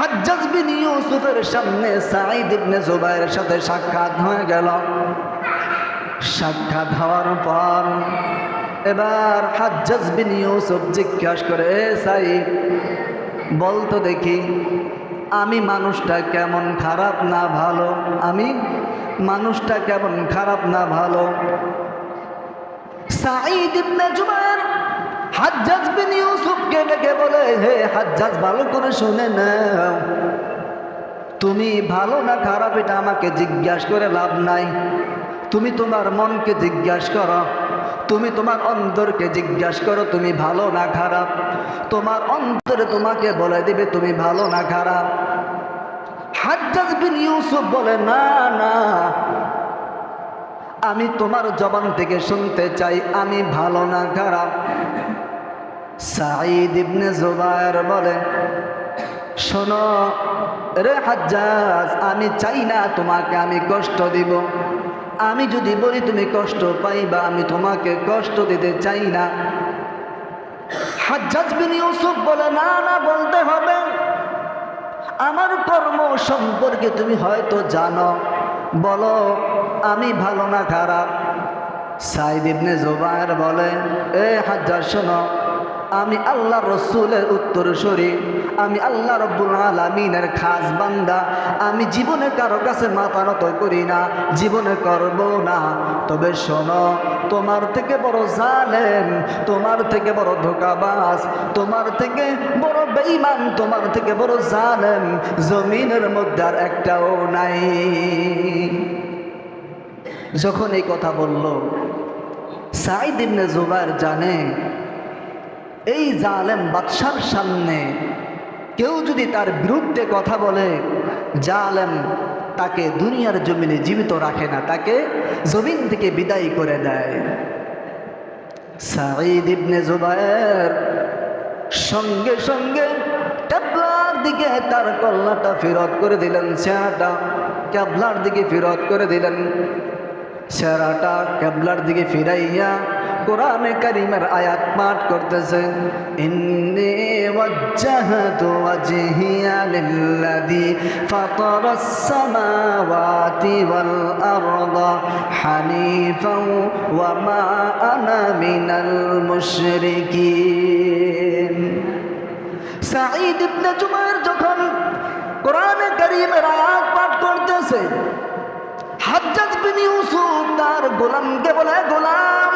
হাজ্জাজ বিন ইউসুফের সামনে সাঈদ ইবনে জুবাইরের সাথে সাক্ষাৎ হয়ে গেল। সাক্ষাৎ হওয়ার পর এবার হাজ্জাজ বিন ইউসুফ জিজ্ঞাসা করে, এ সাঈদ বলতো দেখি, আমি মানুষটা কেমন খারাপ না ভালো? আমি মানুষটা কেমন খারাপ না ভালো? সাঈদ ইবনে জুবাইর হাজ্জাজ বিন ইউসুফকে ডেকে বলে, হে হাজ্জাজ, ভালো করে শুনে নাও। তুমি ভালো না খারাপ, এটা আমাকে জিজ্ঞাসা করে লাভ নাই। তুমি তোমার মনকে জিজ্ঞাসা করো। তুমি তোমার অন্তরকে জিজ্ঞাসা করো, তুমি ভালো না খারাপ। তোমার অন্তরে তোমাকে বলে দিবে, তুমি ভালো না খারাপ। হাজ্জাজ বিন ইউসুফ বলে, না না। আমি তোমার জবান থেকে শুনতে চাই, আমি ভালো না খারাপ। সাঈদ ইবনে জুবায়ের বলে, শোনো, রে হাজ্জাজ, আমি চাই না তোমাকে আমি কষ্ট দিব। আমি যদি বলি তুমি কষ্ট পাইবা, আমি তোমাকে কষ্ট দিতে চাই না। হাজ্জাজ বিন ইউসুফ বলে, না না, বলতে হবে। আমার কর্ম সম্পর্কে তুমি হয়তো জানো। বলো, আমি ভালো না খারাপ? সাইদ ইবনে জুবায়ের বলে, এ হাজ্জাজ, শোনো আমি আল্লাহ রসুলের উত্তরসূরি আমি আল্লাহ রব্বুল আলমিনের খাস বান্দা। আমি জীবনে কারও কাছে মাথা নত করি না, জীবনে করব না। তবে শোনো, তোমার থেকে বড় জালেম, তোমার থেকে বড় ধোকাবাজ, তোমার থেকে বড় বেঈমান, তোমার থেকে বড় জালেম জমিনের মধ্যে আর একটাও নাই। যখন এই কথা বলল সাইদ ইবনে জুবাইর জানে এই জালেম বাদশার সামনে কেউ যদি তার বিরুদ্ধে কথা বলে, জালেম তাকে দুনিয়ার জমিনে জীবিত রাখে না, তাকে জমিন থেকে বিদায় করে দেয়। সাঈদ ইবনে সঙ্গে সঙ্গে ক্যাবলার দিকে তার কল্লাটা ফেরত করে দিলেন, চেহারাটা ক্যাবলার দিকে ফেরত করে দিলেন। চেহারাটা ক্যাবলার দিকে ফিরাইয়া কোরআনে কারিমের আয়াত পাঠ করতেছে। ইন্নি ওয়াজ্জাহতু ওয়াজহিয়া লিল্লাযী ফাতারাস সামাওয়াতি ওয়াল আরদা হানিফাও ওয়া মা আনা মিনাল মুশরিকিন। সাঈদ ইবনে জুবাইর যখন কোরআনে কারিমের আয়াত পাঠ করতেছে হাজ্জাজ ইউসুফ তার গোলামকে বলে, গোলাম,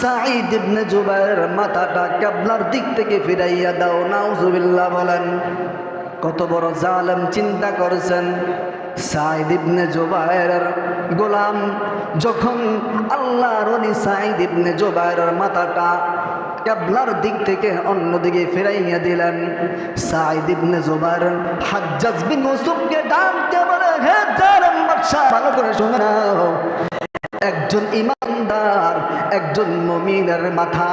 সাঈদ ইবনে মাথাটা দিক থেকে ফিরাইয়া দাও, নাউজুবিল্লাহ বলেন। কত বড় জালেম চিন্তা করছেন। সাঈদ ইবনে গোলাম যখন আল্লাহর ওলি সাঈদ ইবনে মাথাটা কাবলার দিক থেকে অন্যদিকে ফিরাইয়া দিলেন, সাঈদ ইবনে জুবাইর হাজ্জাজ বিন ইউসুফকে ডাক দিয়ে বলে হে জালেম বাদশা ভালো করে শুনে নাও। একজন ইমানদার, একজন মমিনের মাথা,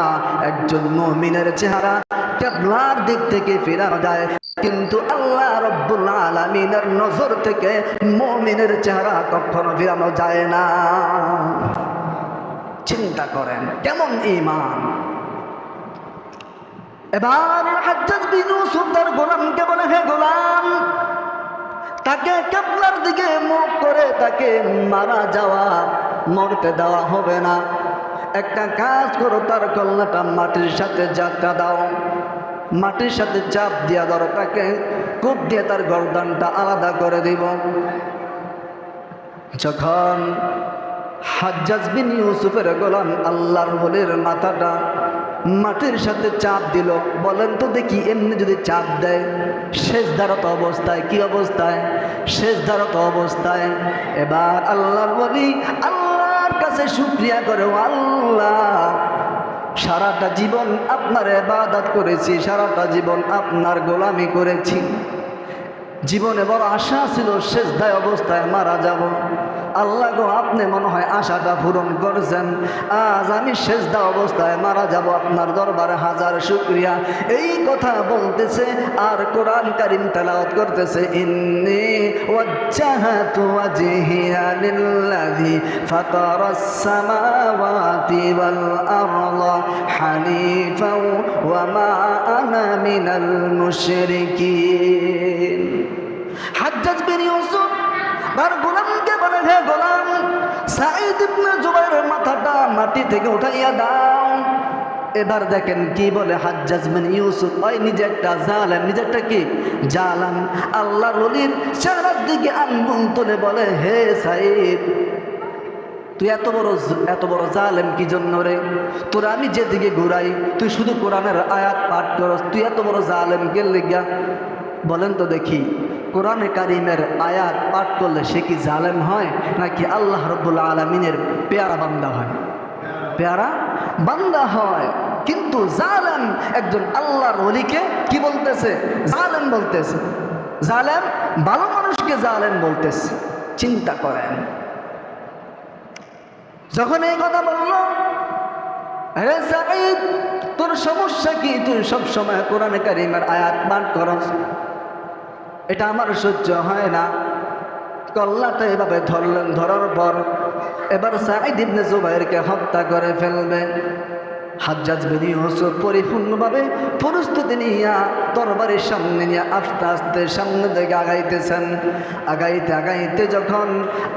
একজন মমিনের চেহারা কেবলার দিক থেকে ফেরানো যায়। কিন্তু আল্লাহ রব্বুল আলমিনের নজর থেকে মমিনের চেহারা কখনো ফেরানো যায় না। চিন্তা করেন, কেমন ইমান এবার হাজ্জাজ বিন ইউসুফ তার গোলামকে বলে, হে গোলাম তাকে কেবলার দিকে মুখ করে তাকে মারা যাওয়া, মরতে দেওয়া হবে না। একটা কাজ করো, তার কল্লাটা মাটির সাথে যাত্রা দাও। মাটির সাথে চাপ দিয়া ধরো, তাকে কূপ দিয়ে তার গরদানটা আলাদা করে দিব। যখন হাজ্জাজ বিন ইউসুফের গোলাম আল্লাহর বলির মাথাটা মাটির সাথে চাপ দিল। বলেন তো দেখি, এমনি যদি চাপ দেয় শেষ ধারত অবস্থায় কি অবস্থায়? শেষ ধারত অবস্থায়। এবার আল্লাহর বলি আল্লাহর কাছে শুক্রিয়া করে আল্লাহ, সারাটা জীবন আপনার এবাদাত করেছি, সারাটা জীবন আপনার গোলামি করেছি। জীবনে বড় আশা ছিল শেষ দায় অবস্থায় মারা যাব। আল্লাহ গো, আপনি মনে হয় আশাটা পূরণ করছেন। আজ আমি শেষদা অবস্থায় মারা যাব আপনার দরবারে হাজার শুক্রিয়া। এই কথা বলতেছে আর কোরআন কারিম তেলাওয়াত করতেছে, ইন্নি ওয়াজ্জাহাতু ওয়াজহিয়া লিল্লাযী ফাতারাস সামাওয়াতি ওয়াল আরদা হানিফাও ওয়া মা আনা মিনাল মুশরিকিন। হাজ্জাজ বিন ইউসুফ, তার গোলামকে বলে, হে গোলাম সাইদ জুবাইরের মাথাটা মাটি থেকে উঠাইয়া দাও। এবার দেখেন কি বলে ইউসুফ, ওই নিজে একটা কি জালাম? চেহারার দিকে আঙ্গুল তুলে বলে, হে সাইদ তুই এত বড় এত বড় জালেম কি জন্য রে? তোরা আমি যেদিকে ঘুরাই, তুই শুধু কোরআনের আয়াত পাঠ করস, তুই এত বড় জালেম কে লেগা বলেন তো দেখি। কোরআনে কারিমের আয়াত পাঠ করলে সে কি জালেম হয়, নাকি আল্লাহ রব্বুল্লা আলমিনের পেয়ারা বান্দা হয়? পেয়ারা বান্দা হয়। কিন্তু জালেম একজন আল্লাহর অলিকে কি বলতেছে? জালেম বলতেছে। জালেম ভালো মানুষকে জালেম বলতেছে। চিন্তা করেন। যখন এই কথা বলল আরে সাঈদ, তোর সমস্যা কি? তুই সবসময় কোরআনে কারিমের আয়াত পাঠ করস। এটা আমার সহ্য হয় না। কল্লাটা এভাবে ধরলেন, ধরার পর এবার সাঈদ ইবনে জুবাইরকে হত্যা করে ফেলবে। হাজ্জাজ বিন পরিপূর্ণভাবে প্রস্তুতি নিয়া তরবারির সামনে নিয়ে আস্তে আস্তে সামনে দিকে আগাইতেছেন। আগাইতে আগাইতে যখন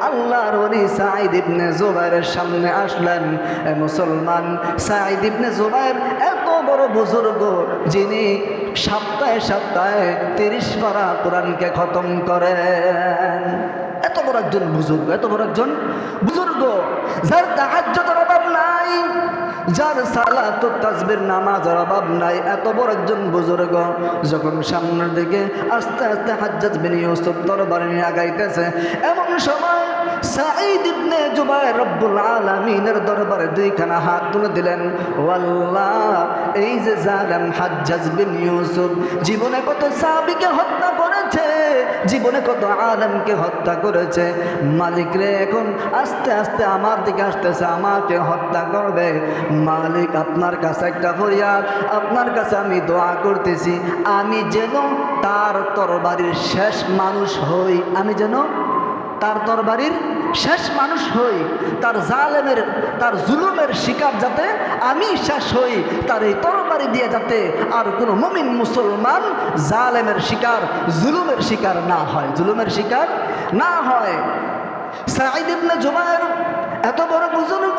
আল্লাহর ওলি সাঈদ ইবনে জুবাইরের সামনে আসলেন, এ মুসলমান, সাঈদ ইবনে জুবাইর এত বড় বুজুর্গ যিনি সপ্তাহে সপ্তাহে তিরিশ পারা কোরআনকে খতম করেন। এত বড় একজন বুজুর্গ, এত বড় একজন বুজুর্গ, যার তাহাজ্জতের অভাব নাই। যার সালাত ও তাসবির নামাজের অভাব নাই, এত বড় একজন বুজুর্গ যখন সামনের দিকে আস্তে আস্তে হাজ্জাজ বিন ইউসুফ তরবারি নিয়ে আগাইতেছে, এমন সময় সাঈদ ইবনে জুবাইর রব্বুল আলামিনের দরবারে দুইখানা হাত তুলে দিলেন ও এই যে জালেম হাজ্জাজ বিন ইউসুফ জীবনে কত সাহাবীকে হত্যা করেছে, জীবনে কত আলমকে হত্যা করেছে, মালিক রে, এখন আস্তে আস্তে আমার দিকে আসতেছে, আমাকে হত্যা করবে মালিক, আপনার কাছে একটা ফরিয়াদ, আপনার কাছে আমি দোয়া করতেছি, আমি যেন তার তরবারির শেষ মানুষ হই, আমি যেন তার তরবারির শেষ মানুষ হই, তার জালেমের, তার জুলুমের শিকার যাতে আমি শেষ হই, তার এই তরবারি দিয়ে যাতে আর কোনো মমিন মুসলমান জালেমের শিকার, জুলুমের শিকার না হয়। জুলুমের শিকার না হয়। সাঈদ ইবনে জুবায়ের এত বড় বুজুর্গ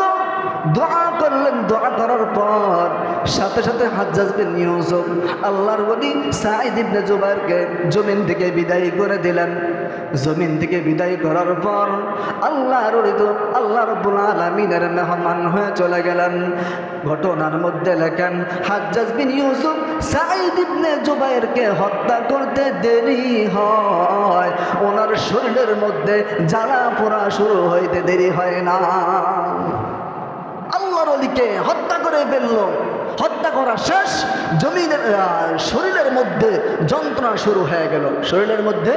দোয়া করলেন, দোয়া করার পর সাথে সাথে হাজ্জাজ বিন ইউসুফ আল্লাহর বলি সাঈদ ইবনে জমিন থেকে বিদায় করে দিলেন। জমিন থেকে বিদায় করার পর আল্লাহর অলিত আল্লাহ রব্বুল আলমিনের মেহমান হয়ে চলে গেলেন। ঘটনার মধ্যে লেখেন, হাজ্জাজ বিন ইউসুফ সাঈদ ইবনে জুবায়েরকে হত্যা করতে দেরি হয়। ওনার শরীরের মধ্যে জ্বালা পোড়া শুরু হইতে দেরি হয় না। আল্লাহর অলিকে হত্যা করে ফেলল। হত্যা করা শেষ। জমিনের শরীরের মধ্যে যন্ত্রণা শুরু হয়ে গেল। শরীরের মধ্যে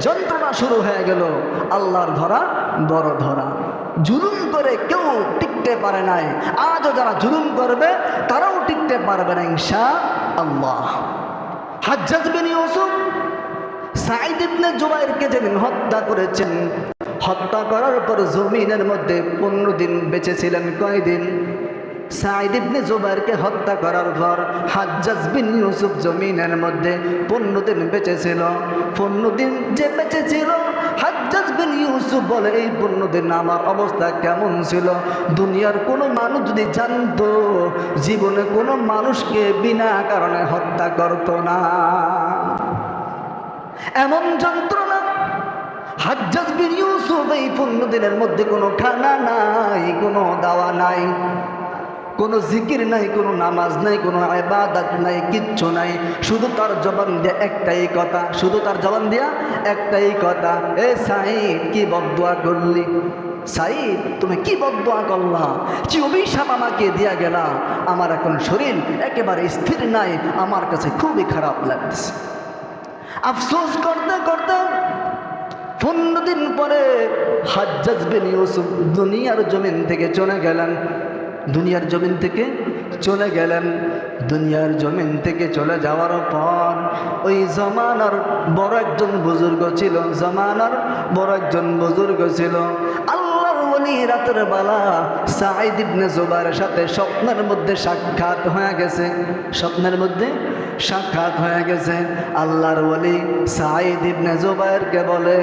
যন্ত্রণা শুরু হয়ে গেল। আল্লাহর ধরা বড় ধরা। জুলুম করে কেউ টিকতে পারে নাই। আজও যারা জুলুম করবে, তারাও টিকতে পারবে না ইনশা আল্লাহ হাজ্জাজ বিন ইউসুফ সাইদ জুবাইরকে যেদিন হত্যা করেছেন হত্যা করার পর জমিনের মধ্যে পনেরো দিন বেঁচে ছিলেন কয়দিন সাইদ জুবাইরকে হত্যা করার পর হাজ্জাজ বিন ইউসুফ জমিনের মধ্যে পনেরো দিন বেঁচে ছিল পনেরো দিন যে বেঁচে ছিল হাজ্জাজ বিন ইউসুফ বলে, এই পনেরো দিন আমার অবস্থা কেমন ছিল? দুনিয়ার কোনো মানুষ যদি জানতো, জীবনে কোনো মানুষকে বিনা কারণে হত্যা করতো না। এমন যন্ত্রণা হাজ্জাজ বিন ইউসুফ এই পনেরো দিনের মধ্যে কোনো খানা নাই, কোনো দাওয়া নাই, কোনো জিকির নাই, কোনো নামাজ নাই, কোনো আবাদাত নাই, কিচ্ছু নাই। শুধু তার জবান দিয়ে একটাই কথা, শুধু তার জবান দিয়া একটাই কথা, এ সাইদ কি বদুয়া করলি? সাইদ তুমি কি বদুয়া করলা? কি অভিশাপ আমাকে দিয়া গেলা? আমার এখন শরীর একেবারে স্থির নাই, আমার কাছে খুবই খারাপ লাগছে আফসোস করতে করতে পনেরো দিন পরে হাজ্জাজ বিন ইউসুফ দুনিয়ার জমিন থেকে চলে গেলেন। দুনিয়ার জমিন থেকে চলে গেলেন। দুনিয়ার জমিন থেকে চলে যাওয়ার পর ওই জমানার বড় একজন বুজুর্গ ছিল, জমানার বড় একজন বুজুর্গ ছিল। আল্লাহর ওলি রাতের বেলা সাইদ ইবনে জুবাইরের সাথে স্বপ্নের মধ্যে সাক্ষাৎ হয়ে গেছে। স্বপ্নের মধ্যে সাক্ষাৎ হয়ে গেছে। আল্লাহর ওলি সাইদ ইবনে জুবাইরকে বলে,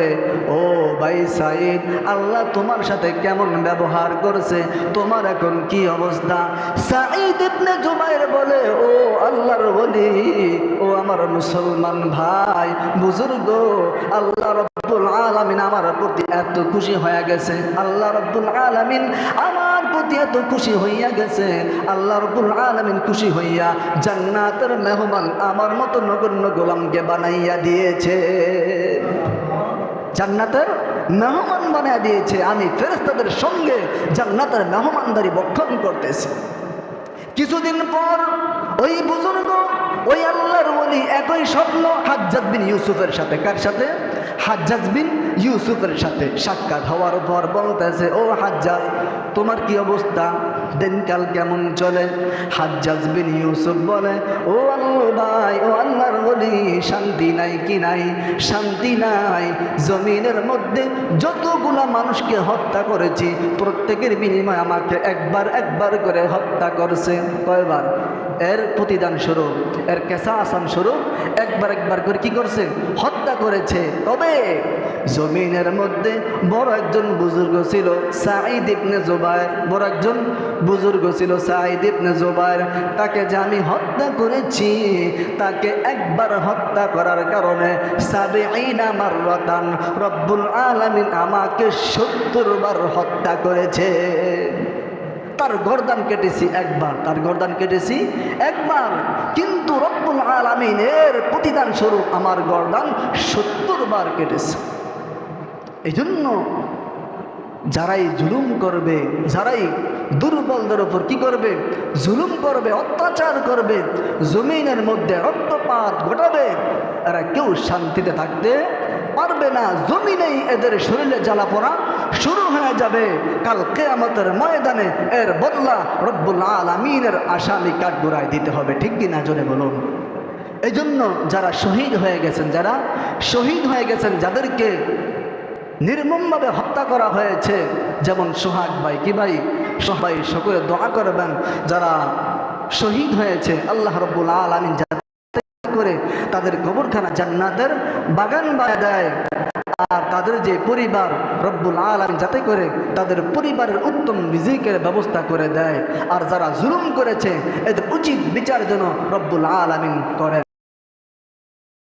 ও ভাই সাইদ আল্লাহ তোমার সাথে কেমন ব্যবহার করছে? তোমার এখন কি অবস্থা? সাইদ ইবনে জুবাইর বলে, ও আল্লাহর ওলি, ও আমার মুসলমান ভাই, বুজুর্গ, আল্লাহ রব্বুল আলামিন আমার প্রতি এত খুশি হয়ে গেছে। আল্লাহ রব্বুল আলামিন আমার প্রতি এত খুশি হইয়া গেছে। আল্লাহ রব্বুল আলামিন খুশি হইয়া জান্নাতের মেহমান আমার মতো নগণ্য গোলামকে বানাইয়া দিয়েছে। জান্নাতের মেহমান বানাইয়া দিয়েছে। আমি ফেরেস্তাদের সঙ্গে জান্নাতের মেহমানদারি বক্ষণ করতেছি। কিছুদিন পর ওই বুজুর্গ, ওই আল্লাহর ওলি একই স্বপ্ন হাজ্জাজ বিন ইউসুফের সাথে, কার সাথে? হাজ্জাজ বিন ইউসুফের সাথে সাক্ষাৎ হওয়ার পর বলতেছে, ও হাজ্জাজ, তোমার কি অবস্থা? দিনকাল কেমন চলে? হাজ্জাজ বিন ইউসুফ বলে, ও আল্লাহ ভাই, ও আল্লাহর ওলি, শান্তি নাই কি নাই? শান্তি নাই। জমিনের মধ্যে যতগুলা মানুষকে হত্যা করেছি, প্রত্যেকের বিনিময়ে আমাকে একবার একবার করে হত্যা করছে। কয়বার? এর প্রতিদান স্বরূপ, এর কেসা আসান স্বরূপ একবার একবার করে কি করছে? হত্যা করেছে। তবে জমিনের মধ্যে বড় একজন বুজুর্গ ছিল সাঈদ ইবনে জোবায়ের বড় একজন বুজুর্গ ছিল সাঈদ ইবনে জোবায়ের তাকে যে আমি হত্যা করেছি, তাকে একবার হত্যা করার কারণে সাবে আইনা মাররাতান রব্বুল আলামিন আমাকে সত্তর বার হত্যা করেছে। তার গরদান কেটেছি একবার, তার গরদান কেটেছি একবার। কিন্তু রব্বুল আলামিনের প্রতিদান স্বরূপ আমার গরদান সত্তর বার কেটেছে। এই জন্য যারাই জুলুম করবে, যারাই দুর্বলদের ওপর কি করবে? জুলুম করবে, অত্যাচার করবে, জমিনের মধ্যে রক্তপাত ঘটাবে, এরা কেউ শান্তিতে থাকতে পারবে না, জমিনেই এদের শরীরে জ্বালা পড়া, শুরু হয়ে যাবে কাল কেয়ামতের ময়দানে। এর বদলা রব্বুল আলমিনের আসামি কাঠগোড়ায় দিতে হবে, ঠিক কিনা জোরে বলুন? এই জন্য যারা শহীদ হয়ে গেছেন, যারা শহীদ হয়ে গেছেন, যাদেরকে নির্মমভাবে হত্যা করা হয়েছে, যেমন সোহাগ ভাই, কি ভাই? সবাই সকলে দোয়া করবেন, যারা শহীদ হয়েছে, আল্লাহ রব্বুল আলমিন করে তাদের কবরখানা জান্নাতের বাগান বাড়া দেয়। আর তাদের যে পরিবার রব্বুল আলম যাতে করে তাদের পরিবারের উত্তম রিজিকের ব্যবস্থা করে দেয়। আর যারা জুলুম করেছে, এদের উচিত বিচার যেন রব্বুল আলমিন করেন।